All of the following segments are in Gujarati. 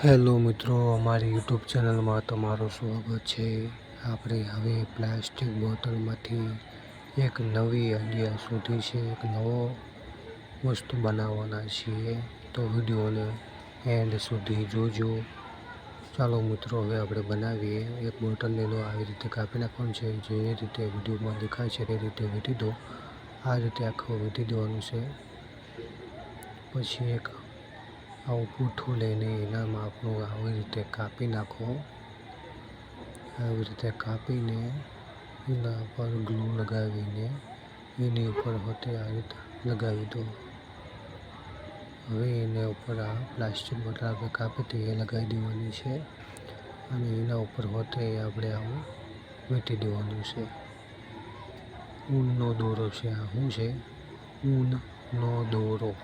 હેલો મિત્રો, અમારી યુટ્યુબ ચેનલમાં તમારું સ્વાગત છે. આપણે હવે પ્લાસ્ટિક બોટલમાંથી એક નવી આઈડિયા શોધી છે, એક નવો વસ્તુ બનાવવાના છીએ. તો વિડીયોને એન્ડ સુધી જોજો. ચાલો મિત્રો, હવે આપણે બનાવીએ. એક બોટલને લો આવી રીતે કાપી નાખવાનું છે, જે રીતે વિડીયોમાં દેખાય છે તે રીતે વીંટી દો. આ રીતે આખું વીંટી દેવાનું છે. પછી એક આવું પૂઠું લઈને એના માપનું આવી રીતે કાપી નાખો. આવી રીતે કાપીને એના પર ગ્લુ લગાવીને એની ઉપર હોતે આ રીતે લગાવી દો. હવે એને ઉપર આ પ્લાસ્ટિક બોટલ કાપી હતી એ લગાવી દેવાની છે અને એના ઉપર હોતે આપણે આવું વેટી દેવાનું છે. ઊનનો દોરો છે આ. શું છે? ઊનનો દોરો.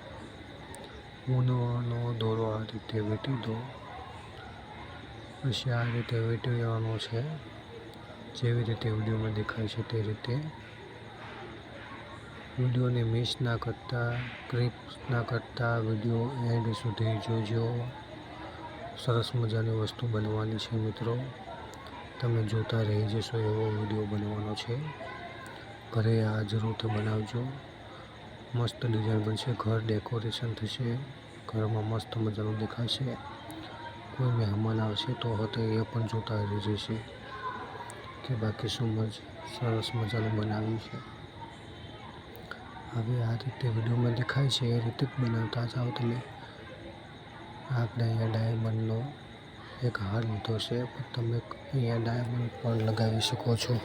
ઊનનો દોરો આ રીતે વીંટી દો. પછી આ રીતે વીંટી લેવાનો છે. જેવી રીતે વિડીયોમાં દેખાય છે તે રીતે. વિડીયોને મિસ ના કરતા ક્લિપ્સ ના કરતા વીડિયો એન્ડ સુધી જોજો. સરસ મજાની વસ્તુ બનવાની છે મિત્રો. તમે જોતા રહી જશો એવો વીડિયો બનવાનો છે. ઘરે આ જરૂરથી બનાવજો. મસ્ત ડિઝાઇન બનશે, ઘર ડેકોરેશન થશે. ઘરમાં મસ્ત મજાનું દેખાશે. કોઈ મહેમાન આવશે તો હતો એ પણ જોતા રહી જશે કે બાકી શું મજ, સરસ મજાનું બનાવ્યું છે. હવે આ રીતે વિડીયોમાં દેખાય છે, એ રીતે જ બનાવતા જાઓ તમે. આપણે અહીંયા ડાયમંડનો એક હાર લીધો છે, પણ તમે અહીંયા ડાયમંડ પણ લગાવી શકો છો.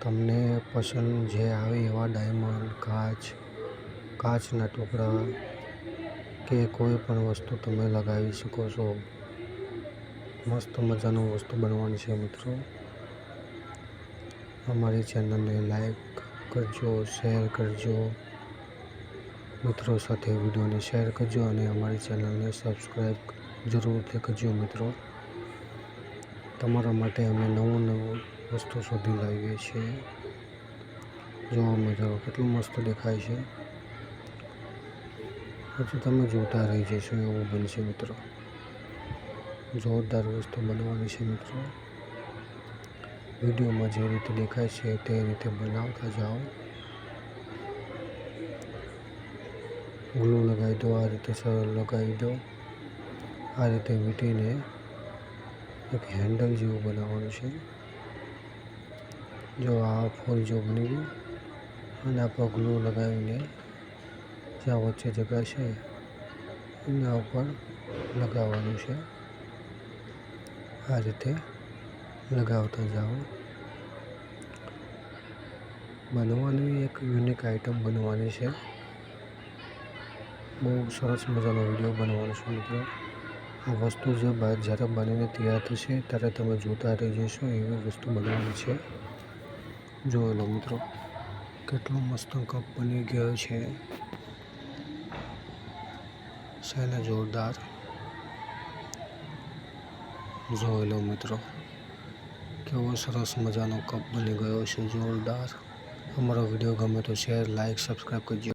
તમને પસંદ જે આવે એવા ડાયમંડ, કાચ, કાચના ટુકડા કે કોઈ પણ વસ્તુ તમે લગાવી શકો છો. મસ્ત મજાનું વસ્તુ બનવાની છે મિત્રો. અમારી ચેનલને લાઈક કરજો શેર કરજો. મિત્રો સાથે વિડીયોને શેર કરજો અને અમારી ચેનલને સબસ્ક્રાઈબ જરૂરથી કરજો મિત્રો. તમારા માટે અમે નવું નવું વસ્તુ શોધી લાવીએ છીએ. જોવા મિત્રો, કેટલું મસ્ત દેખાય છે. પછી તમે જોતા રહી જશો એવું બનશે મિત્રો. જોરદાર વસ્તુ બનાવવાની છે મિત્રો. વિડીયોમાં જે રીતે દેખાય છે તે રીતે બનાવતા જાઓ. ગ્લુ લગાવી દો, આ રીતે સરળ લગાવી દો. આ રીતે વીંટીને એક હેન્ડલ જેવું બનાવવાનું છે. જો આ ફૂલ જો બની ગયું. અને આપણે ગ્લુ લગાવીને જ્યાં વચ્ચે જગ્યા છે. એના ઉપર લગાવવાનું છે. આ રીતે લગાવતા જાઓ. બનવાની એક યુનિક આઇટમ બનવાની છે. બહુ સરસ મજાનો વીડિયો બનવાનો છે મિત્રો. આ વસ્તુ જે જ્યારે બનીને તૈયાર થશે, ત્યારે તમે જોતા રહી જશો એવી વસ્તુ બનવાની છે. જોયેલો મિત્રો, કેટલો મસ્ત કપ બની ગયો છે. છે ને જોરદાર. જોઈ લો મિત્રો, કેવો સરસ મજાનો કપ બની ગયો છે, જોરદાર. અમારો વીડિયો ગમે તો શેર, લાઈક, સબસ્ક્રાઈબ કરજો.